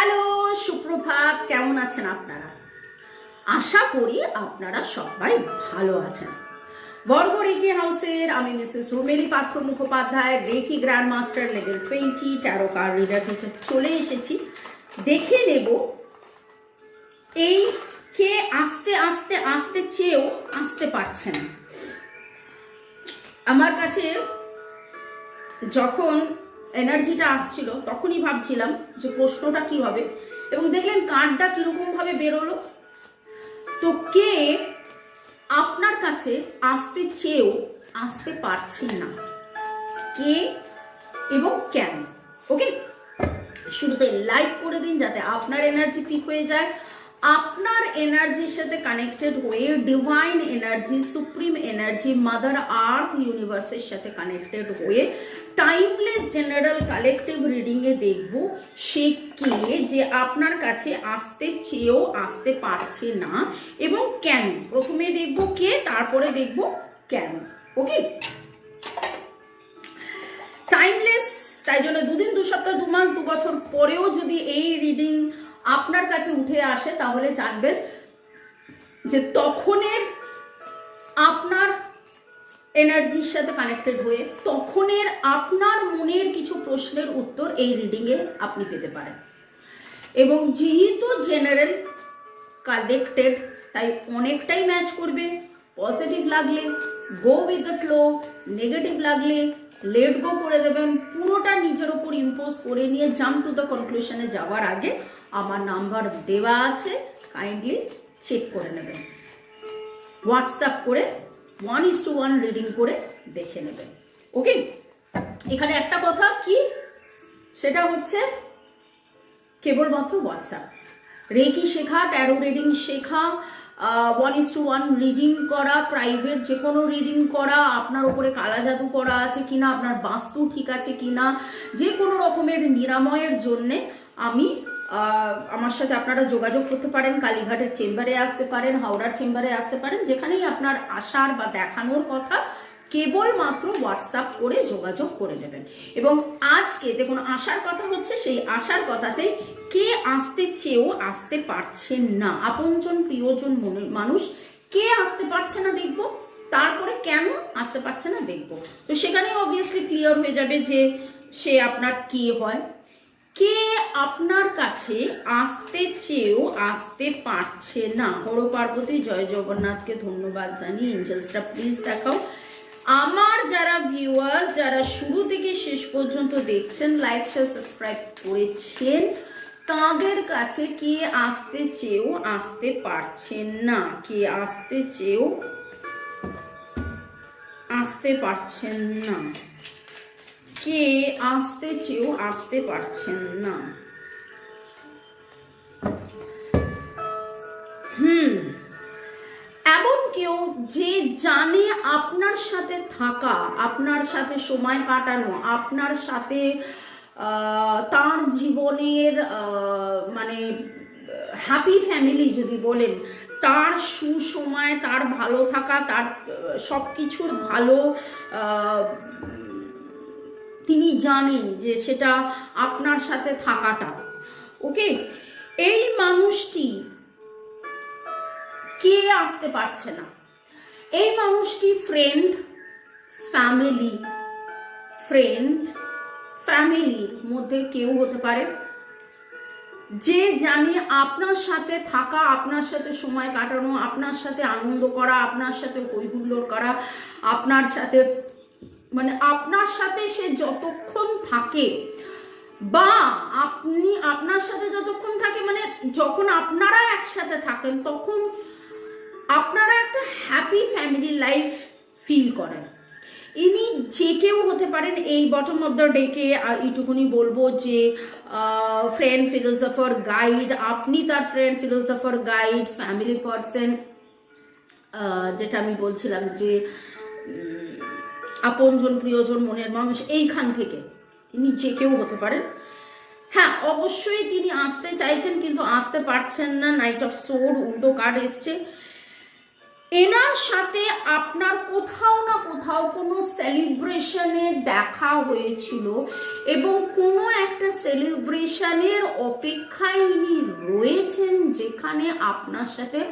Hello, সুপ্রভাত। কেমন আছেন আপনারা? আশা করি আপনারা সবাই ভালো আছেন। বর্গ রেকি হাউসের আমি Mrs Rumeli Patra Mukhopadhyay, reiki grand master level twenty, tarot card reader teacher চলে এসেছি। দেখে নেব এই কে আস্তে আস্তে আস্তে চেয়েও আসতে পারছে না। আমার কাছে যখন এনার্জিটা আসছিল, তখনই ভাবছিলাম যে প্রশ্নটা কি হবে? এবং দেখলেন কার্ডটা কীরকম ভাবে বেরোলো। তো কে আপনার কাছে আসতে চেয়েও আসতে পারছে না? কে এবং কেন? ওকে? শুরুতে লাইক করে দিন যাতে আপনার এনার্জি পিক হয়ে যায়। আপনার এনার্জির সাথে কানেক্টেড হয়ে divine energy, supreme energy, mother earth ইউনিভার্সের সাথে কানেক্টেড হয়ে টাইমলেস জেনারেল কালেকটিভ রিডিং এ দেখব সে কে যে আপনার কাছে আসতে চেয়েও আসতে পারছে না এবং কেন? প্রথমে দেখব কে, তারপরে দেখব কেন। ওকে? টাইমলেস তাই জন্য দুদিন, দু সপ্তাহ, দু মাস, দু বছর পরেও যদি এই রিডিং আপনার কাছে উঠে আসে, তাহলে জানবেন যে তখনের আপনার এনার্জির সাথে কানেক্টেড হয়ে তখনের আপনার মনের কিছু প্রশ্নের উত্তর এই রিডিংয়ে আপনি পেতে পারেন। এবং যেহেতু জেনারেল কালেক্টেড তাই অনেকটাই ম্যাচ করবে। পজিটিভ লাগলে go with the flow negative লাগলে লেট গো করে দেবেন। পুরোটা নিজের ওপর ইম্পোজ করে নিয়ে জাম্প টু দ্য কনক্লুশনে যাওয়ার আগে আমার নাম্বার দেওয়া আছে কাইন্ডলি চেক করে নেবেন। হোয়াটসঅ্যাপ করে one is to one reading করে দেখে নেবেন ওকে এখানে একটা কথা কি? সেটা হচ্ছে কেবলমাত্র হোয়াটসঅ্যাপ রেকি শেখা ট্যারো রিডিং শেখা one is to one reading করা প্রাইভেট যে কোনো রিডিং করা, আপনার ওপরে কালা জাদু করা আছে কিনা, আপনার বাস্তু ঠিক আছে কিনা যে কোনো রকমের নিরাময়ের জন্যে আমি আমার সাথে আপনারা যোগাযোগ করতে পারেন, কালীঘাটের চেম্বারে আসতে পারেন, হাওড়ার চেম্বারে আসতে পারেন, যেখানেই আপনার আসার বা দেখানোর কথা কেবলমাত্র হোয়াটসঅ্যাপ করে যোগাযোগ করে নেবেন। এবং আজকে দেখুন, আসার কথা হচ্ছে, সেই আসার কথাতে কে আসতে চেয়েও আসতে পারছেন না। আপনজন প্রিয়জন মানুষ কে আসতে পারছে না দেখব, তারপরে কেন আসতে পারছে না দেখব। তো সেখানে অবভিয়াসলি ক্লিয়ার হয়ে যাবে যে সে আপনার কে হয়। কে আপনার কাছে আসতে চেয়েও আসতে পারছে না? হর পার্বতী, জয় জগন্নাথকে ধন্যবাদ জানিয়ে এঞ্জেলসটা প্লিজ দেখাও। আমার যারা ভিউয়ার্স যারা শুরু থেকে শেষ পর্যন্ত দেখছেন লাইক শেয়ার সাবস্ক্রাইব করেছেন, তাদের কাছে কে আসতে চেয়েও আসতে পারছেন না? কে আসতে চেয়েও আসতে পারছেন না? কে আসতে চেয়েও আসতে পারছেন না। হুম, এমন কেউ যে জানে আপনার সাথে থাকা, আপনার সাথে সময় কাটানো, আপনার সাথে তার জীবনের মানে হ্যাপি ফ্যামিলি যদি বলেন, তার সুসময়, তার ভালো থাকা, তার সব কিছুর ভালো তিনি জানেন যে সেটা আপনার সাথে থাকাটা। ওকে? এই মানুষটি কে আসতে পারছে না? এই মানুষটি ফ্রেন্ড ফ্যামিলি ফ্রেন্ড ফ্যামিলির মধ্যে কেউ হতে পারে। যে জানে আপনার সাথে থাকা, আপনার সাথে সময় কাটানো, আপনার সাথে আনন্দ করা, আপনার সাথে হৈহুল্লোড় করা, আপনার সাথে মানে আপনার সাথে সে যতক্ষণ থাকে বা আপনি আপনার সাথে যতক্ষণ থাকে মানে যখন আপনারা একসাথে থাকেন, তখন আপনারা একটা হ্যাপি ফ্যামিলি লাইফ ফিল করেন। ইনি যে কেউ হতে পারেন, এই বটম অফ দ্য ডেকে এইটুকুনি বলব যে ফ্রেন্ড ফিলোসফার গাইড আপনি তার friend philosopher guide family person যেটা আমি বলছিলাম যে আপনজন প্রিয়জন মনের মানুষ এইখান থেকে। ইনি যে কেউ হতে পারেন। হ্যাঁ অবশ্যই তিনি আসতে চাইছেন কিন্তু আসতে পারছেন না। নাইট অফ সোর উল্টো কার্ড এসছে। এনার সাথে আপনার কোথাও না কোথাও কোনো সেলিব্রেশনে দেখা হয়েছিল এবং কোনো একটা সেলিব্রেশনের অপেক্ষায় ইনি রয়েছেন যেখানে আপনার সাথে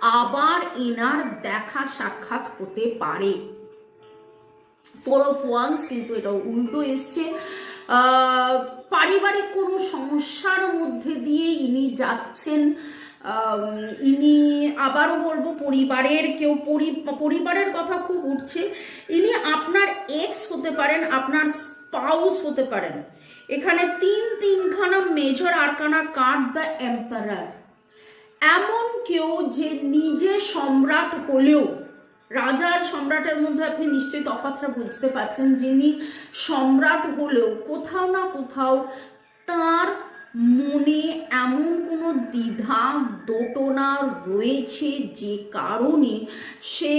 আবার এনার দেখা সাক্ষাৎ হতে পারে। ফোর অফ ওয়ান্স কিন্তু এটা উল্টো এসছে। পারিবারিক কোনো সমস্যার মধ্যে দিয়ে ইনি যাচ্ছেন। ইনি আবারও বলব পরিবারের কেউ পরিবারের কথা খুব উঠছে। ইনি আপনার এক্স হতে পারেন, আপনার স্পাউস হতে পারেন। এখানে তিন তিনখানা major arcana card the emperor এমন কেউ যে নিজে সম্রাট হলেও রাজা আর সম্রাটের মধ্যে আপনি নিশ্চয়ই তফাৎটা বুঝতে পারছেন, যিনি সম্রাট হলেও কোথাও না কোথাও তার মনে এমন কোনো দ্বিধা, দোটনা রয়েছে যে কারণে সে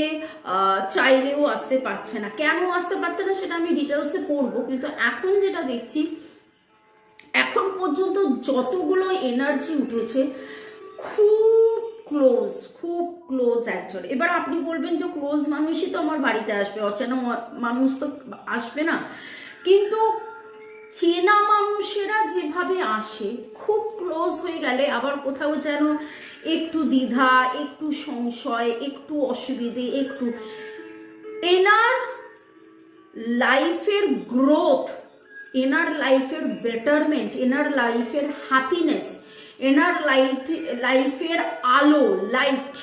চাইলেও আসতে পারছে না। কেন আসতে পারছে না সেটা আমি ডিটেলসে পড়ব, কিন্তু এখন যেটা দেখছি, এখন পর্যন্ত যতগুলো এনার্জি উঠেছে, খুব ক্লোজ খুব ক্লোজ একজন। এবার আপনি বলবেন যে ক্লোজ মানুষই তো আমার বাড়িতে আসবে, অচেনা মানুষ তো আসবে না। কিন্তু চেনা মানুষেরা যেভাবে আসে, খুব ক্লোজ হয়ে গেলে আবার কোথাও যেন একটু দ্বিধা, একটু সংশয়, একটু অসুবিধে, একটু এনার লাইফের গ্রোথ এনার লাইফের বেটারমেন্ট এনার লাইফের হ্যাপিনেস এনার লাইট লাইফের আলো লাইট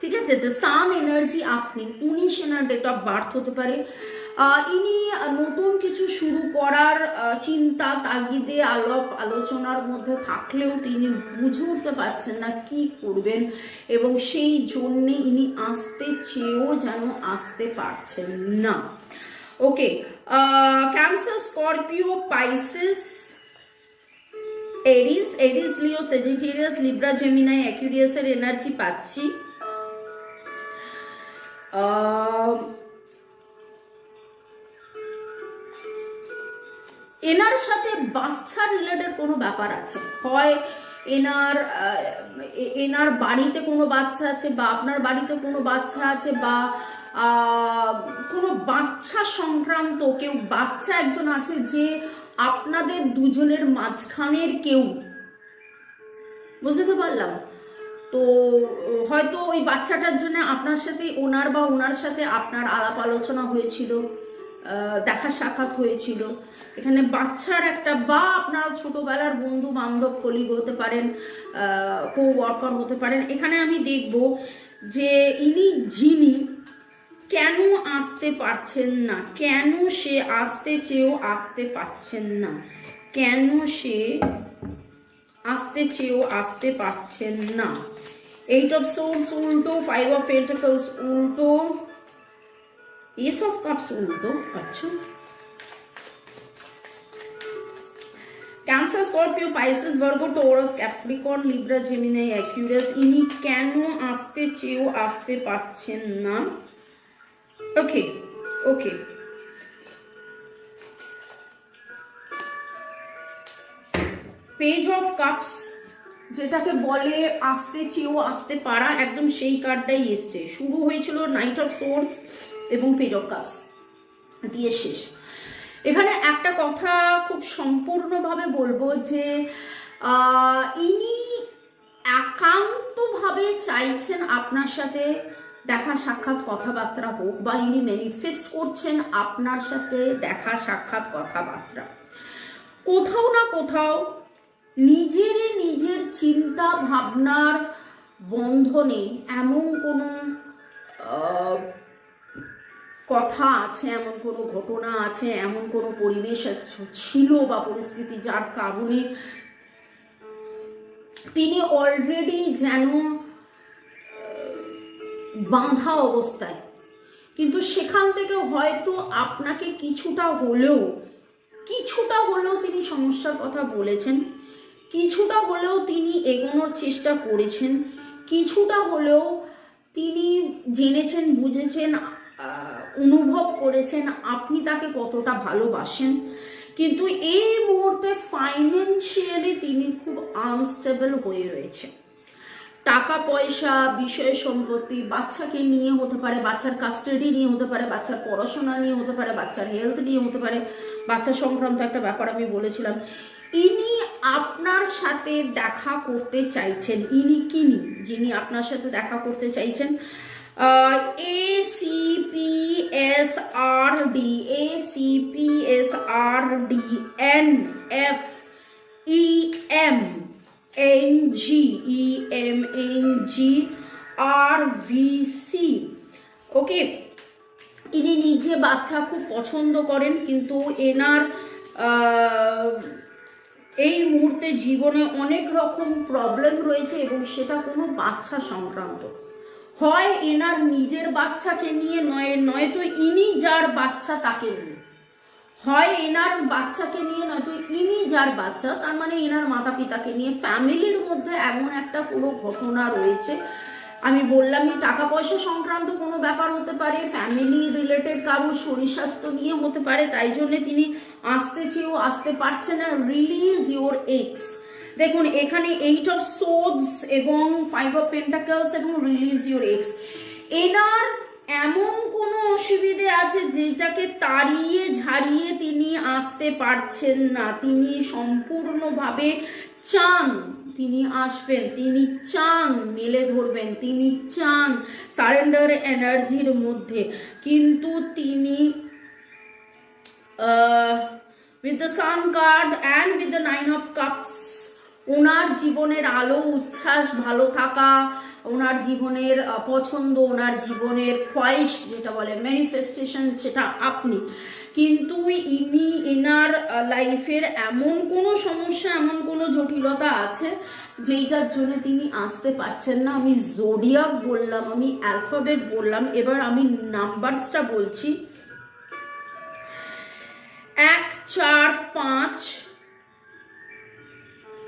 ঠিক আছে? দ্য সান এনার্জি আপনি, উনিশ এনার ডেট অফ বার্থ হতে পারে। ইনি নতুন কিছু শুরু করার চিন্তা, তাগিদে আলাপ, আলোচনার মধ্যে থাকলেও তিনি বুঝে উঠতে পারছেন না কি করবেন এবং সেই জন্যে ইনি আসতে চেয়েও যেন আসতে পারছেন না। Okay Cancer Scorpio Pisces Aries Aries Leo Sagittarius Libra Gemini অ্যাকিউরিয়াসের energy পাচ্ছি এনার সাথে বাচ্চা রিলেটেড কোনো ব্যাপার আছে? হয় এনার এনার বাড়িতে কোনো বাচ্চা আছে বা আপনার বাড়িতে কোনো বাচ্চা আছে বা কোনো বাচ্চা সংক্রান্ত কেউ বাচ্চা একজন আছে যে আপনাদের দুজনের মাঝখানের কেউ? বুঝতে পারলাম। তো, হয়তো ওই বাচ্চাটার জন্য আপনার সাথে ওনার বা ওনার সাথে আপনার আলাপ আলোচনা হয়েছিল দেখা সাক্ষাৎ হয়েছিল। এখানে বাচ্চার একটা বা আপনারা ছোটোবেলার বন্ধু বান্ধব কলিগ হতে পারেন কো ওয়ার্কার হতে পারেন। এখানে আমি দেখব যে ইনি, যিনি কেন আসতে পারছেন না? কেন সে আসতে চেয়েও আসতে পারছেন না? কেন সে আসতে চেয়েও আসতে পারছেন না? এইট অফ সোর্স উল্টো ফাইভ অফ পেন্টাকলস উল্টো। এস অফ কাপস উল্টো আচ্ছা। Cancer Scorpio Pisces Virgo Taurus Capricorn Libra Gemini Aquarius ইনি কেন আসতে চেয়েও আসতে পারছেন না? Okay okay page of cups যেটাকে বলে আসতে চেয়েও আসতে পারা, একদম সেই কার্ডটাই এসছে। শুরু হয়েছিল নাইট অফ সোর্স এবং পেজ অফ কাপস দিয়ে শেষ। এখানে একটা কথা খুব সম্পূর্ণভাবে বলব যে ইনি একান্তভাবে চাইছেন আপনার সাথে দেখা সাক্ষাৎ কথাবার্তা হোক বা ইনি ম্যানিফেস্ট করছেন আপনার সাথে দেখা সাক্ষাৎ কথাবার্তা। কোথাও না কোথাও নিজেরই নিজের চিন্তা ভাবনার বন্ধনে এমন কোনো কথা আছে, এমন কোনো ঘটনা আছে, এমন কোনো পরিবেশ ছিল বা পরিস্থিতি যার কারণে তিনি অলরেডি যেন বাঁধা অবস্থায়। কিন্তু সেখান থেকে হয়তো আপনাকে কিছুটা হলেও কিছুটা হলেও তিনি সমস্যার কথা বলেছেন, কিছুটা হলেও তিনি এগোনোর চেষ্টা করেছেন, কিছুটা হলেও তিনি জেনেছেন, বুঝেছেন অনুভব করেছেন, আপনি তাকে কতটা ভালোবাসেন। কিন্তু এই মুহূর্তে ফাইন্যান্সিয়ালি তিনি খুব আনস্টেবল হয়ে রয়েছে টাকা পয়সা বিষয় সম্পত্তি, বাচ্চাকে নিয়ে হতে পারে বাচ্চার কাস্টাডি নিয়ে হতে পারে, বাচ্চার পড়াশোনা নিয়ে হতে পারে, বাচ্চার হেলথ নিয়ে হতে পারে, বাচ্চা সংক্রান্ত একটা ব্যাপার আমি বলেছিলাম। ইনি আপনার সাথে দেখা করতে চাইছেন, ইনি কিনি, যিনি আপনার সাথে দেখা করতে চাইছেন A C P S R D A C P S R D N F E M N G E M N G R V C okay ইনি নিজে বাচ্চা খুব পছন্দ করেন, কিন্তু এনার এই মুহূর্তে জীবনে অনেক রকম প্রবলেম রয়েছে এবং সেটা কোনো বাচ্চা সংক্রান্ত। হয় এনার নিজের বাচ্চাকে নিয়ে নয়, নয়তো ইনি যার বাচ্চা তাকে নিয়ে। হয় এনার বাচ্চাকে নিয়ে, নয়তো ইনি যার বাচ্চা, তার মানে এনার মাতা পিতাকে নিয়ে ফ্যামিলির মধ্যে এমন একটা পুরো ঘটনা রয়েছে। আমি বললামই টাকা পয়সা সংক্রান্ত কোনো ব্যাপার হতে পারে, ফ্যামিলি রিলেটেড কারোর শরীর স্বাস্থ্য নিয়ে হতে পারে, তাই জন্য তিনি আসতে চেয়েও আসতে পারছে না। রিলিজ ইওর এক্স দেখুন, এখানে এইট অফ সোডস এবং ফাইভ অফ পেন্টাকেলস এবং রিলিজ ইওর এক্স এনার এমন কোনো অসুবিধে আছে যেটাকে তাড়িয়ে ঝাড়িয়ে তিনি আসতে পারছেন না? তিনি সম্পূর্ণভাবে চান। তিনি আসবেন, তিনি চান মেলে ধরবেন, তিনি চান সারেন্ডার এনার্জির মধ্যে। কিন্তু তিনি with the sun card and with the nine of cups ওনার জীবনের আলো, উচ্ছ্বাস, ভালো থাকা, ওনার জীবনের পছন্দ, ওনার জীবনের খয়েশ যেটা বলে ম্যানিফেস্টেশন সেটা আপনি। কিন্তু ইনি এনার লাইফের এমন কোনো সমস্যা, এমন কোনো জটিলতা আছে যেইটার জন্য তিনি আসতে পারছেন না। আমি জোডিয়াক বললাম, আমি অ্যালফাবেট বললাম, এবার আমি নাম্বারসটা বলছি। এক, চার, পাঁচ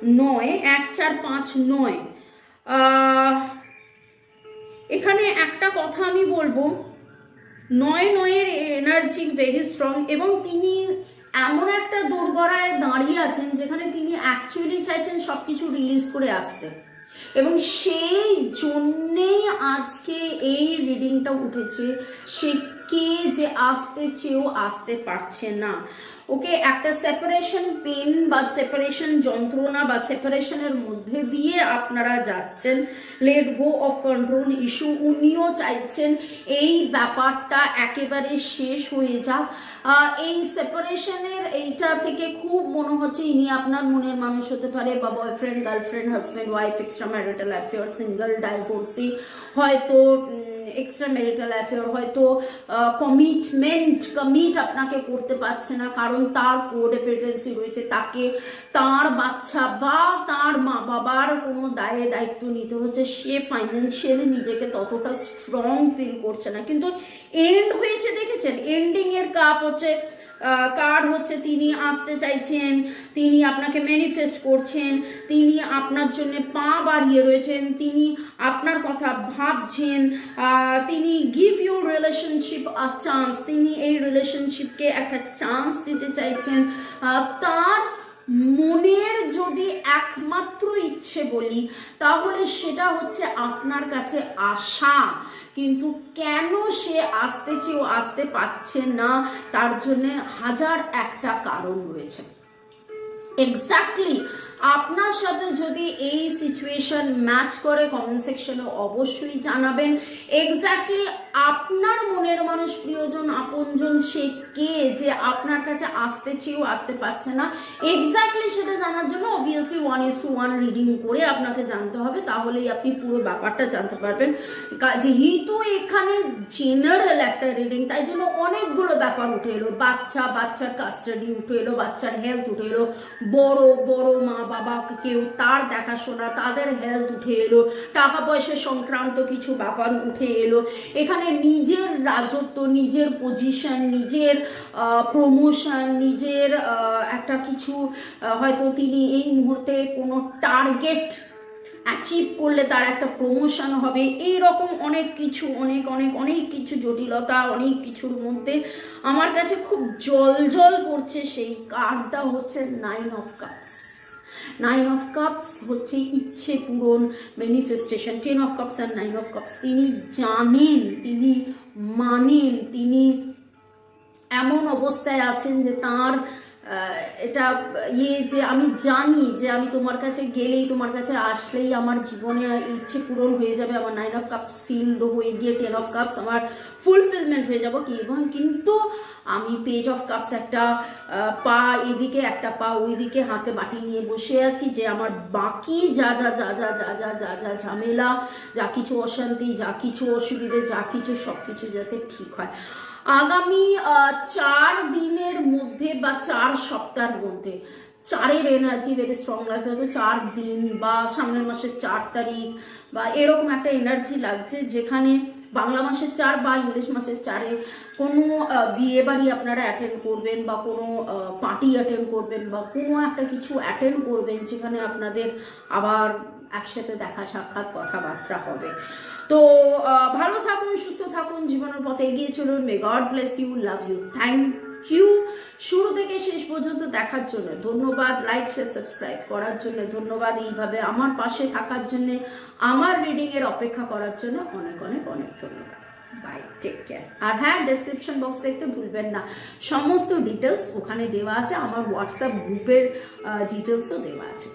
নয়, এক, চার, পাঁচ, নয়। এখানে একটা কথা আমি বলব। নয়, নয়ের এনার্জি ভেরি স্ট্রং এবং তিনি এমন একটা দোরগড়ায় দাঁড়িয়ে আছেন যেখানে তিনি অ্যাকচুয়ালি চাইছেন সব কিছু রিলিজ করে আসতে। এবং সেই জন্যেই আজকে এই রিডিংটা উঠেছে। সে কে যে আসতে চেয়েও আসতে পারছে না। ওকে, একটা সেপারেশন পেন বা সেপারেশন যন্ত্রণা বা সেপারেশনের মধ্যে দিয়ে আপনারা যাচ্ছেন। Let go of control issue উনিও চাইছেন এই ব্যাপারটা একেবারে শেষ হয়ে যাক। এই সেপারেশনের এইটা থেকে খুব মনে হচ্ছে ইনি আপনার মনের মানুষ হতে পারে বা boyfriend girlfriend husband wife extra marital affair single divorcee হয়তো এক্সট্রা ম্যারিটাল অ্যাফেয়ার হয়তো কমিটমেন্ট কমিট আপনাকে করতে পারছে না কারণ তার কোডেপেন্ডেন্সি রয়েছে। তাকে তার বাচ্চা বা তার মা বাবার কোনো দায়ে দায়িত্ব নিতে হচ্ছে। সে ফাইন্যান্সিয়ালি নিজেকে ততটা স্ট্রং ফিল করছে না। কিন্তু এন্ড হয়েছে, দেখেছেন? এন্ডিং এর কাপ হচ্ছে কার হচ্ছে, তিনি আসতে চাইছেন, তিনি আপনাকে ম্যানিফেস্ট করছেন, তিনি আপনার জন্য পা বাড়িয়ে রয়েছেন, তিনি আপনার কথা ভাবছেন তিনি give your relationship a chance তিনি এই রিলেশনশিপকে একটা চান্স দিতে চাইছেন তার মনের যদি একমাত্র ইচ্ছে বলি, তাহলে সেটা হচ্ছে আপনার কাছে আশা। কিন্তু কেন সে আসতে চেয়েও আসতে পারছে না, তার জন্য হাজার একটা কারণ রয়েছে। এক্স্যাক্টলি আপনার সাথে যদি এই সিচুয়েশন ম্যাচ করে কমেন্ট সেকশনে অবশ্যই জানাবেন। এক্স্যাক্টলি আপনার মনের মানুষ প্রিয়জন, আপনজন, সে কে যে আপনার কাছে আসতে চেয়েও আসতে পারছে না? এক্স্যাক্টলি সেটা জানার জন্য obviously one is to one reading করে আপনাকে জানতে হবে, তাহলেই আপনি পুরো ব্যাপারটা জানতে পারবেন। যেহেতু এখানে জেনারেল একটা রিডিং তাই জন্য অনেকগুলো ব্যাপার উঠে এলো। বাচ্চা, বাচ্চার কাস্টাডি উঠে এলো, বাচ্চার হেলথ উঠে এলো। বড় বড় মা বাবা কেউ তার দেখাশোনা, তাদের হেলথ উঠে এলো টাকা পয়সা সংক্রান্ত কিছু ব্যাপার উঠে এলো। এখানে নিজের রাজত্ব, নিজের পজিশন নিজের প্রমোশন নিজের একটা কিছু হয়তো তিনি এই মুহূর্তে কোনো টার্গেট অ্যাচিভ করলে তার একটা প্রমোশন হবে। এই রকম অনেক কিছু, অনেক অনেক অনেক কিছু জটিলতা, অনেক কিছুর মধ্যে আমার কাছে খুব জল জল করছে সেই কার্ডটা হচ্ছে nine of cups nine of cups হচ্ছে ইচ্ছে পূরণ ম্যানিফেস্টেশন টেন অফ কাপস আর নাইন অফ কাপস তিনি জানেন, তিনি মানেন, তিনি এমন অবস্থায় আছেন যে তার এটা ইয়ে যে আমি জানি যে আমি তোমার কাছে গেলেই, তোমার কাছে আসলেই আমার জীবনে ইচ্ছে পূরণ হয়ে যাবে, আমার নাইন অফ কাপস ফিল্ড হয়ে গিয়ে টেন অফ কাপস আমার ফুলফিলমেন্ট হয়ে যাব কি? এবং কিন্তু আমি পেজ অফ কাপস একটা পা এদিকে, একটা পা ওইদিকে হাতে বাটি নিয়ে বসে আছি যে আমার বাকি যা যা যা যা যা যা যা যা ঝামেলা, যা কিছু অশান্তি, যা কিছু অসুবিধে, যা কিছু সব কিছু যাতে ঠিক হয়। আগামী চার দিনের মধ্যে বা চার সপ্তাহের মধ্যে, চারের এনার্জি ভেরি স্ট্রং লাগছে। হয়তো চার দিন বা সামনের মাসের চার তারিখ বা এরকম একটা এনার্জি লাগছে যেখানে বাংলা মাসের চার বা ইংলিশ মাসের চারে কোনো বিয়ে বাড়ি আপনারা অ্যাটেন্ড করবেন বা কোনো পার্টি অ্যাটেন্ড করবেন বা কোনো একটা কিছু অ্যাটেন্ড করবেন যেখানে আপনাদের আবার একসাথে দেখা সাক্ষাৎ কথাবার্তা হবে। তো ভালো থাকুন, সুস্থ থাকুন, জীবনের পথে এগিয়ে চলুন। May God bless you love you thank you শুরু থেকে শেষ পর্যন্ত দেখার জন্য ধন্যবাদ। লাইক শেয়ার সাবস্ক্রাইব করার জন্য ধন্যবাদ। এইভাবে আমার পাশে থাকার জন্য, আমার রিডিং এর অপেক্ষা করার জন্য অনেক অনেক অনেক ধন্যবাদ। বাই টেক কেয়ার আর হ্যাঁ ডেসক্রিপশন বক্স দেখতে ভুলবেন না। সমস্ত ডিটেলস ওখানে দেওয়া আছে। আমার হোয়াটসঅ্যাপ গ্রুপের ডিটেলসও দেওয়া আছে।